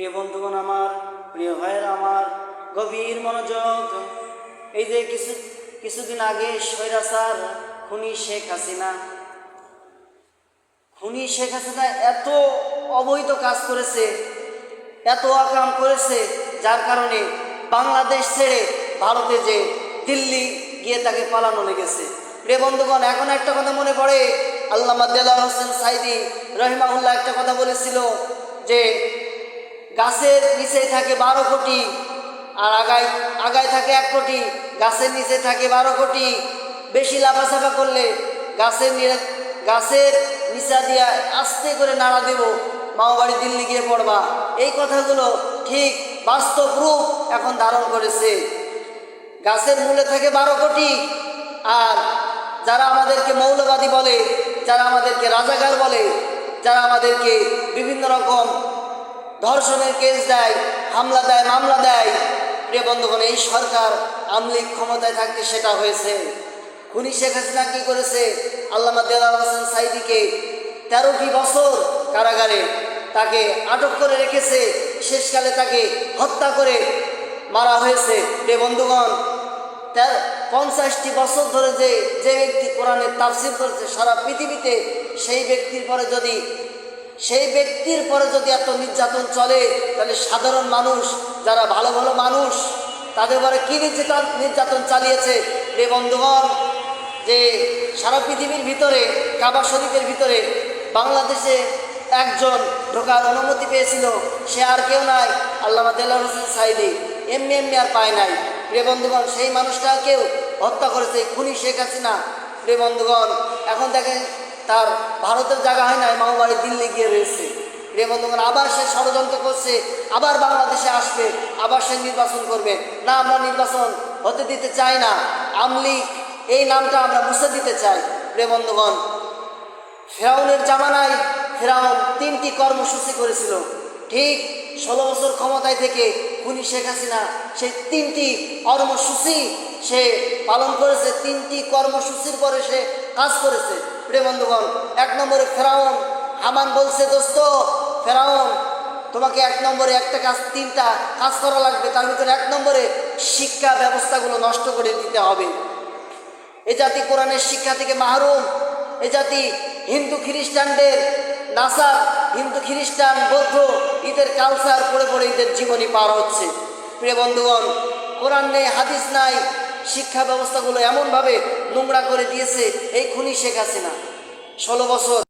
প্রিয় বন্ধুগণ আমার, প্রিয় ভাইয়ের আমার, গভীর মনোযোগ। এই যে কিছু, কিছুদিন আগে স্বৈরাচার খুনি শেখ হাসিনা। খুনি শেখ হাসিনা এত অবৈধ কাজ করেছে, এত আকাম করেছে, যার কারণে বাংলাদেশ ছেড়ে ভারতে যে দিল্লি গিয়ে তাকে পালানো লেগেছে। প্রিয় বন্ধুগণ, এখন একটা কথা মনে পড়ে। আল্লামা দেলার হোসেন সাইদি রহিমাউল্লাহ একটা কথা বলেছিল যে গাছের নিচে থাকে বারো কোটি, আর আগায় আগায় থাকে এক কোটি, গাছের নিচে থাকে বারো কোটি। বেশি লাফাসাফা করলে গাছের গাছের নিচা দিয়া আস্তে করে নাড়া দেব মাও বাড়ি দিল্লি গিয়ে পড়বা। এই কথাগুলো ঠিক বাস্তব রূপ এখন ধারণ করেছে। গাছের মূলে থাকে বারো কোটি, আর যারা আমাদেরকে মৌলবাদী বলে, যারা আমাদেরকে রাজাকার বলে, যারা আমাদেরকে বিভিন্ন রকম ধর্ষণের কেস দেয়, হামলা দেয়, মামলা দেয়। প্রিয় বন্ধুগণ, এই সরকার আমলিক ক্ষমতায় থাকতে সেটা হয়েছে। খুনি শেখ হাসিনা কী করেছে? আল্লামা দেলাল হোসেন সাইদিকে তেরোটি বছর কারাগারে তাকে আটক করে রেখেছে। শেষকালে তাকে হত্যা করে মারা হয়েছে। প্রিয় বন্ধুগণ পঞ্চাশটি বছর ধরে যে যে ব্যক্তি কোরআনের তাফসির করেছে সারা পৃথিবীতে, সেই ব্যক্তির পরে যদি সেই ব্যক্তির পরে যদি এত নির্যাতন চলে, তাহলে সাধারণ মানুষ, যারা ভালো ভালো মানুষ, তাদের পরে কী নির্যাতন নির্যাতন চালিয়েছে? রে বন্ধুগণ, যে সারা পৃথিবীর ভিতরে, কাবা শরীফের ভিতরে বাংলাদেশে একজন ঢোকার অনুমতি পেয়েছিল, সে আর কেউ নাই, আল্লামা দেলার হোসেন সাইদি। এমনি এমনি আর পায় নাই। প্রিয় বন্ধুগণ, সেই মানুষটাকেও হত্যা করেছে, খুনি শেখ হাসিনা। প্রিয় বন্ধুগণ, এখন দেখেন তার ভারতের জায়গা হয় নাই মামাবাড়ি দিল্লি গিয়ে রয়েছে। বন্ধুগণ, আবার সে ষড়যন্ত্র করছে, আবার বাংলাদেশে আসবে, আবার সে নির্বাচন করবে। না, আমরা নির্বাচন হতে দিতে চাই না। আমলিগ এই নামটা আমরা মুছে দিতে চাই। প্রিয় বন্ধুগণ, ফেরাউনের জামানায় ফেরাউন তিনটি কর্মসূচি করেছিল। ঠিক ষোলো বছর ক্ষমতায় থেকে খুনি শেখ হাসিনা, সেই তিনটি কর্মসূচি সে পালন করেছে, তিনটি কর্মসূচির পরে সে কাজ করেছে। প্রিয় বন্ধুগণ, এক নম্বরে ফেরাউন। হামান বলছে, দোস্ত, ফেরাউন, তোমাকে এক নম্বরে একটা কাজ, তিনটা কাজ করা লাগবে। তার ভিতরে এক নম্বরে শিক্ষা ব্যবস্থাগুলো নষ্ট করে দিতে হবে। এ জাতি কোরআনের শিক্ষা থেকে মাহরুম। এ জাতি হিন্দু খ্রিস্টানদের নাসা হিন্দু খ্রিস্টান, বৌদ্ধ, ঈদের কালচার পড়ে পড়ে ঈদের জীবনী পার হচ্ছে। প্রিয় বন্ধুগণ, কোরআন নেই, হাদিস নাই। শিক্ষা ব্যবস্থাগুলো এমনভাবে নোংরা করে দিয়েছে এই খুনি শেখ হাসিনা। ষোলো বছর